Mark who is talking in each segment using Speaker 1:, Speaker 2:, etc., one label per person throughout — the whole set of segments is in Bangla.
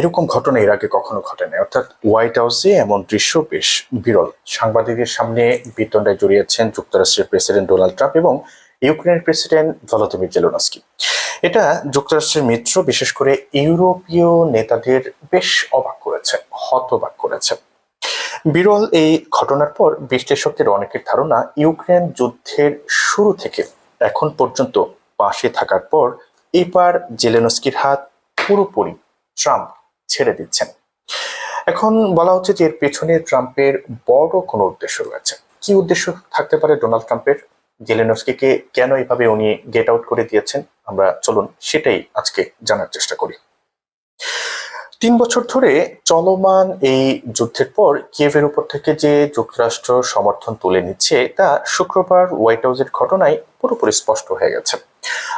Speaker 1: এরকম ঘটনা এর আগে কখনো ঘটেনি। অর্থাৎ হোয়াইট হাউসে এমন দৃশ্য বেশ বিরল। সাংবাদিকদের সামনে বিতণ্ডায় জড়িয়েছেন যুক্তরাষ্ট্রের প্রেসিডেন্ট ডোনাল্ড ট্রাম্প এবং ইউক্রেনের প্রেসিডেন্ট ভলোদিমির জেলোনস্কি। এটা যুক্তরাষ্ট্রের মিত্র, বিশেষ করে ইউরোপীয় নেতাদের বেশ অবাক করেছে, হতবাক করেছে। বিরল এই ঘটনার পর বিশ্লেষকদের অনেকের ধারণা, ইউক্রেন যুদ্ধের শুরু থেকে এখন পর্যন্ত পাশে থাকার পর এবার জেলেনস্কির হাত পুরোপুরি ট্রাম্প ছেড়ে দিচ্ছেন। এখন বলা হচ্ছে যে এর পেছনে ট্রাম্পের বড় কোনো উদ্দেশ্য রয়েছে। কি উদ্দেশ্য থাকতে পারে ডোনাল্ড ট্রাম্পের? জেলেনস্কিকে কেন এভাবে উনি গেট আউট করে দিয়েছেন? আমরা চলুন সেটাই আজকে জানার চেষ্টা করি। তিন বছর ধরে চলমান এই যুদ্ধের পর কিয়েভের উপর থেকে যে যুক্তরাষ্ট্র সমর্থন তুলে নিচ্ছে, তা শুক্রবার হোয়াইট হাউসের ঘটনায় পুরোপুরি স্পষ্ট হয়ে গেছে।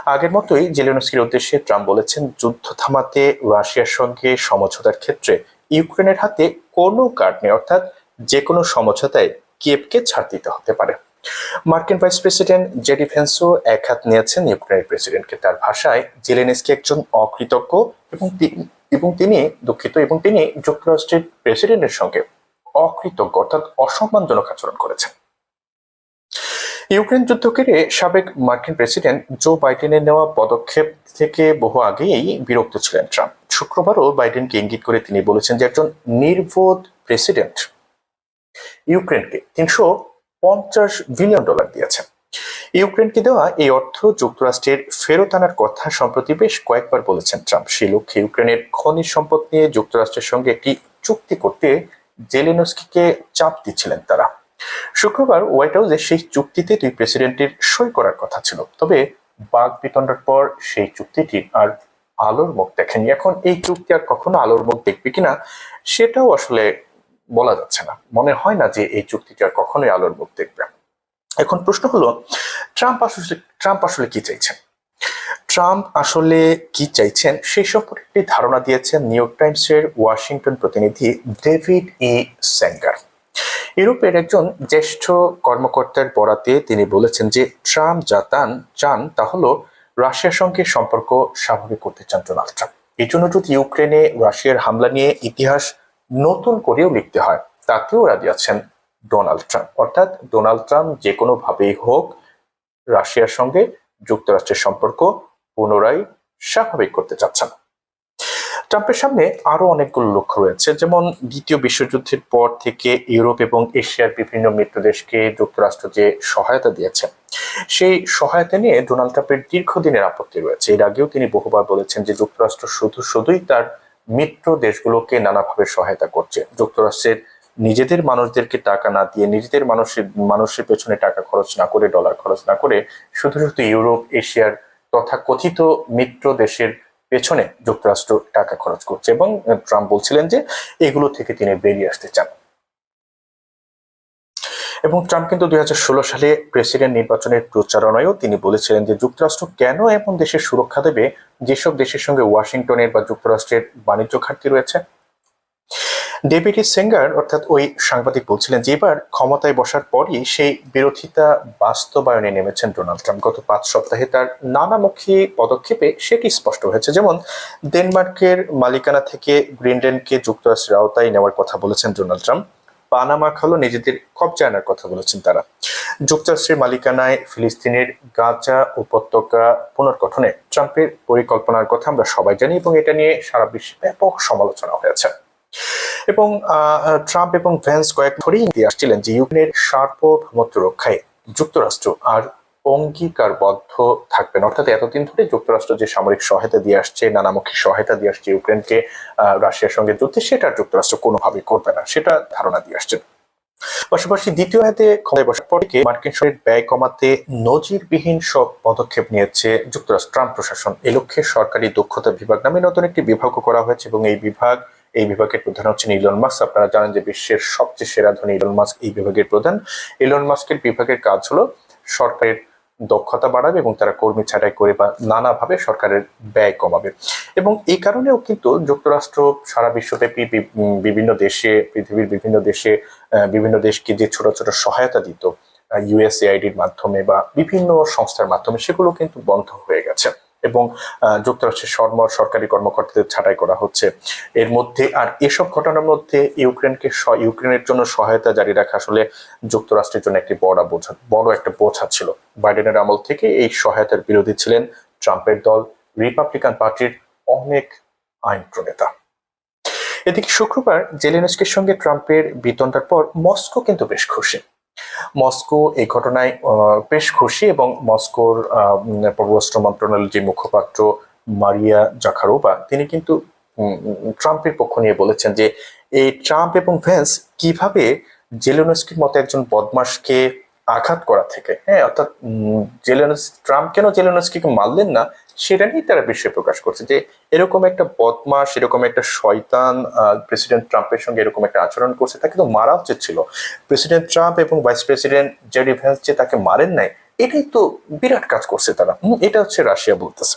Speaker 1: আগের মতোই জেলেনস্কির উদ্দেশ্যে ট্রাম্প বলেছেন, যুদ্ধ থামাতে রাশিয়ার সঙ্গে সমঝোতার ক্ষেত্রে ইউক্রেনের হাতে কোনো কার্ড নেই, অর্থাৎ যে কোনো সমঝোতায় কিয়েভকে ছাড় দিতে হতে পারে। মার্কিন ভাইস প্রেসিডেন্ট জেডি ভেন্সও এক হাত নিয়েছেন ইউক্রেনের প্রেসিডেন্টকে, তার ভাষায় জেলেনস্কি একজন অকৃতজ্ঞ এবং এবং তিনি দুঃখিত এবং তিনি যুক্তরাষ্ট্রের প্রেসিডেন্টের সঙ্গে অকৃতজ্ঞ, অর্থাৎ অসম্মানজনক আচরণ করেছেন। ইউক্রেন যুদ্ধ ঘিরে সাবেক মার্কিন প্রেসিডেন্ট জো বাইডেনের নেওয়া পদক্ষেপ থেকে বহু আগেই বিরক্ত ছিলেন ট্রাম্প। শুক্রবারও বাইডেনকে ইঙ্গিত করে তিনি বলেছেন যে একজন নির্বোধ প্রেসিডেন্ট ইউক্রেনকে তিনশো পঞ্চাশ বিলিয়ন ডলার দিয়েছেন। ইউক্রেনকে দেওয়া এই অর্থ যুক্তরাষ্ট্রের ফেরত আনার কথা সম্প্রতি বেশ কয়েকবার বলেছেন ট্রাম্প। সেই লক্ষ্যে ইউক্রেনের খনিজ সম্পদ নিয়ে যুক্তরাষ্ট্রের সঙ্গে একটি চুক্তি করতে জেলেনস্কিকে চাপ দিচ্ছিলেন তারা। শুক্রবার হোয়াইট হাউসে সেই চুক্তিতে দুই প্রেসিডেন্টের সই করার কথা ছিল। তবে বাঘ বিতণ্ডার পর সেই চুক্তিটি আর আলোর মুখ দেখেনি। এখন এই চুক্তি আর কখনো আলোর মুখ দেখবে কিনা, সেটাও আসলে বলা যাচ্ছে না। মনে হয় না যে এই চুক্তিটি আর কখনোই আলোর মুখ দেখবে। এখন প্রশ্ন হলো, ট্রাম্প আসলে ট্রাম্প আসলে কি চাইছেন? ট্রাম্প আসলে কি চাইছেন? সেই সম্পর্কে একটি ধারণা দিয়েছেন নিউ ইয়র্ক টাইমসের ওয়াশিংটন প্রতিনিধি ডেভিড ই স্যাঙ্গার ইউরোপের একজন জ্যেষ্ঠ কর্মকর্তার বরাতে তিনি বলেছেন যে ট্রাম্প যা তান, চান তা হলো রাশিয়ার সঙ্গে সম্পর্ক স্বাভাবিক করতে চান ডোনাল্ড ট্রাম্প। এই জন্য যদি ইউক্রেনে রাশিয়ার হামলা নিয়ে ইতিহাস নতুন করেও লিখতে হয়। তাতেও রাজি আছেন ডোনাল্ড ট্রাম্প। অর্থাৎ ডোনাল্ড ট্রাম্প যে কোনো ভাবেই হোক রাশিয়ার সঙ্গে যুক্তরাষ্ট্রের সম্পর্ক পুনরায় স্বাভাবিক করতে চাচ্ছেন। ট্রাম্পের সামনে আরও অনেকগুলো লক্ষ্য রয়েছে। যেমন দ্বিতীয় বিশ্বযুদ্ধের পর থেকে ইউরোপ এবং এশিয়ার বিভিন্ন মিত্র দেশকে যুক্তরাষ্ট্র যে সহায়তা দিয়েছে, সেই সহায়তা নিয়ে ডোনাল্ড ট্রাম্পের দীর্ঘদিনের আপত্তি রয়েছে। এর আগেও তিনি বহুবার বলেছেন যে যুক্তরাষ্ট্র শুধু শুধুই তার মিত্র দেশগুলোকে নানাভাবে সহায়তা করছে। যুক্তরাষ্ট্রের নিজেদের মানুষদেরকে টাকা না দিয়ে, নিজেদের মানুষের মানুষের পেছনে টাকা খরচ না করে, ডলার খরচ না করে শুধু শুধু ইউরোপ, এশিয়ার তথা কথিত মিত্র দেশের পেছনে যুক্তরাষ্ট্র টাকা খরচ করছে এবং ট্রাম্প বলছিলেন যে এগুলো থেকে তিনি বেরিয়ে আসতে চান। এবং ট্রাম্প কিন্তু দুই হাজার ষোলো সালে প্রেসিডেন্ট নির্বাচনের প্রচারণায়ও তিনি বলেছিলেন যে যুক্তরাষ্ট্র কেন এমন দেশের সুরক্ষা দেবে, যেসব দেশের সঙ্গে ওয়াশিংটনের বা যুক্তরাষ্ট্রের বাণিজ্য ঘাটতি রয়েছে? ই সেঙ্গার অর্থাৎ ওই সাংবাদিক বলছিলেন যে এবার ক্ষমতায় বসার পরই সেই বিরোধিতা বাস্তবায়নে নেমেছেন ডোনাল্ড ট্রাম্প। গত পাঁচ সপ্তাহে তার নানামুখী পদক্ষেপে সেটি স্পষ্ট হয়েছে? যেমন, ডেনমার্কের মালিকানা থেকে গ্রিনল্যান্ডকে যুক্তরাষ্ট্রের আওতায় নেওয়ার কথা বলেছেন ডোনাল্ড ট্রাম্প। পানামা খালও নিজেদের কবজা আনার কথা বলেছেন তারা। যুক্তরাষ্ট্রের মালিকানায় ফিলিস্তিনের গাজা উপত্যকা পুনর্গঠনে ট্রাম্পের পরিকল্পনার কথা আমরা সবাই জানি এবং এটা নিয়ে সারা বিশ্বে ব্যাপক সমালোচনা হয়েছে। এবং ট্রাম্প এবং ভ্যান্স কয়েক ধরেই দিয়ে আসছিলেন যে ইউক্রেনের সার্বভৌমত্ব রক্ষায় যুক্তরাষ্ট্র আর অঙ্গীকারবদ্ধ থাকবেন অর্থাৎ এতদিন ধরে যুক্তরাষ্ট্র যে সামরিক সহায়তা দিয়ে আসছে, নানামুখী সহায়তা দিয়ে আসছে ইউক্রেনকে রাশিয়ার সঙ্গে যুদ্ধে, সেটা যুক্তরাষ্ট্র কোনোভাবেই করবে না, সেটা ধারণা দিয়ে আসছেন। পাশাপাশি দ্বিতীয় হাতে ক্ষমতায় বসার পর থেকে মার্কিন সরকারের ব্যয় কমাতে নজিরবিহীন সব পদক্ষেপ নিয়েছে যুক্তরাষ্ট্র। ট্রাম্প প্রশাসন, এ লক্ষ্যে সরকারি দক্ষতা বিভাগ নামে নতুন একটি বিভাগও করা হয়েছে এবং এই বিভাগ এই বিভাগের প্রধান হচ্ছেন ইলন মাস্ক। আপনারা জানেন যে বিশ্বের সবচেয়ে সেরা ধনী ইলন মাস্ক এই বিভাগের প্রধান। ইলন মাস্কের বিভাগের কাজ হলো সরকারের দক্ষতা বাড়াবে এবং তারা কর্মী ছাঁটাই করে বা নানাভাবে সরকারের ব্যয় কমাবে। এবং এই কারণেও কিন্তু যুক্তরাষ্ট্র সারা বিশ্বব্যাপী বিভিন্ন দেশে, পৃথিবীর বিভিন্ন দেশে বিভিন্ন দেশকে যে ছোট ছোট সহায়তা দিত ইউএসএআইডির মাধ্যমে বা বিভিন্ন সংস্থার মাধ্যমে, সেগুলো কিন্তু বন্ধ হয়ে গেছে। এবং যুক্তরাষ্ট্রের সর্ম সরকারি কর্মকর্তাদের ছাঁটাই করা হচ্ছে। এর মধ্যে আর এসব ঘটনার মধ্যে ইউক্রেনকে ইউক্রেনের জন্য সহায়তা জারি রাখা আসলে যুক্তরাষ্ট্রের জন্য একটি বড় বোঝা, বড় একটা বোঝা ছিল। বাইডেনের আমল থেকে এই সহায়তার বিরোধী ছিলেন ট্রাম্পের দল, রিপাবলিকান পার্টির অনেক আইন প্রণেতা। এদিকে শুক্রবার জেলেনস্কির সঙ্গে ট্রাম্পের বিতণ্ডার পর মস্কো কিন্তু বেশ খুশি। মস্কো এই ঘটনায় বেশ খুশি এবং মস্কোর পররাষ্ট্র মন্ত্রণালয়ের যে মুখপাত্র মারিয়া জাখারোবা তিনি কিন্তু ট্রাম্পের পক্ষ নিয়ে বলেছেন যে, এই ট্রাম্প এবং ভ্যান্স কীভাবে জেলোনস্কির মতো একজন বদমাসকে আঘাত করা থেকে। হ্যাঁ অর্থাৎ জেলেনস, ট্রাম্প কেন জেলেনস্কিকে মারলেন না, সেটা নিয়ে তারা বিস্ময় প্রকাশ করছে যে এরকম একটা বদমাস এরকম একটা শয়তান প্রেসিডেন্ট ট্রাম্পের সঙ্গে এরকম একটা আচরণ করছে, তাকে তো মারা উচিত ছিল। প্রেসিডেন্ট ট্রাম্প এবং ভাইস প্রেসিডেন্ট জেডি ভ্যান্স যে তাকে মারেন নাই, এটাই তো বিরাট কাজ করছে তারা। এটা হচ্ছে রাশিয়া বলতেছে।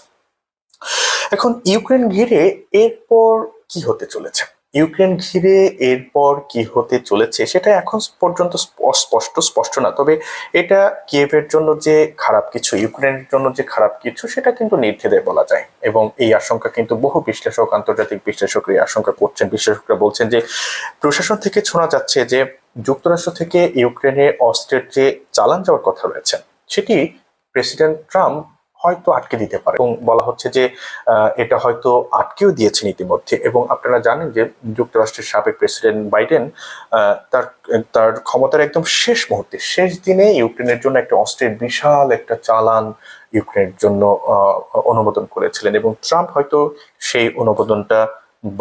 Speaker 1: এখন ইউক্রেন ঘিরে এরপর কি হতে চলেছে? ইউক্রেন ঘিরে এরপর কি হতে চলেছে সেটা এখন পর্যন্ত স্প- স্পষ্ট স্পষ্ট না। তবে এটা কিয়েভের জন্য যে খারাপ কিছু, ইউক্রেনের জন্য যে খারাপ কিছু, সেটা কিন্তু নির্দ্বিধায় বলা যায়। এবং এই আশঙ্কা কিন্তু বহু বিশ্লেষক, আন্তর্জাতিক বিশ্লেষকরা এই আশঙ্কা করছেন। বিশ্লেষকরা বলছেন যে, প্রশাসন থেকে শোনা যাচ্ছে যে, যুক্তরাষ্ট্র থেকে ইউক্রেনে অস্ত্রের যে চালান যাওয়ার কথা রয়েছে, সেটি প্রেসিডেন্ট ট্রাম্প হয়তো আটকে দিতে পারে। এবং বলা হচ্ছে যে এটা হয়তো আটকেও দিয়েছেন ইতিমধ্যে। এবং আপনারা জানেন যে, যুক্তরাষ্ট্রের সাবেক প্রেসিডেন্ট বাইডেন তার তার ক্ষমতার একদম শেষ মুহূর্তে, শেষ দিনে ইউক্রেনের জন্য একটা অস্ত্রের বিশাল একটা চালান ইউক্রেনের জন্য অনুমোদন করেছিলেন। এবং ট্রাম্প হয়তো সেই অনুমোদনটা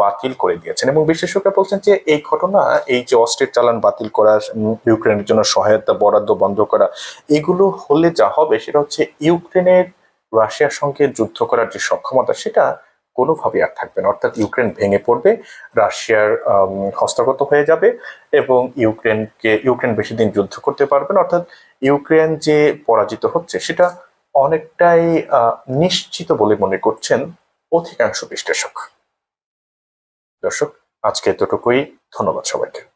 Speaker 1: বাতিল করে দিয়েছেন। এবং বিশেষজ্ঞরা বলছেন যে, এই ঘটনা, এই যে অস্ত্রের চালান বাতিল করা ইউক্রেনের জন্য সহায়তা বরাদ্দ বন্ধ করা, এগুলো হলে যা হবে সেটা হচ্ছে ইউক্রেনের রাশিয়ার সঙ্গে যুদ্ধ করার যে সক্ষমতা, সেটা কোনোভাবেই আর থাকবে না। অর্থাৎ ইউক্রেন ভেঙে পড়বে, রাশিয়ার হস্তগত হয়ে যাবে এবং ইউক্রেনকে, ইউক্রেন বেশি দিন যুদ্ধ করতে পারবে না। অর্থাৎ ইউক্রেন যে পরাজিত হচ্ছে, সেটা অনেকটাই নিশ্চিত বলে মনে করছেন অধিকাংশ বিশ্লেষক। দর্শক, আজকে এতটুকুই। ধন্যবাদ সবাইকে।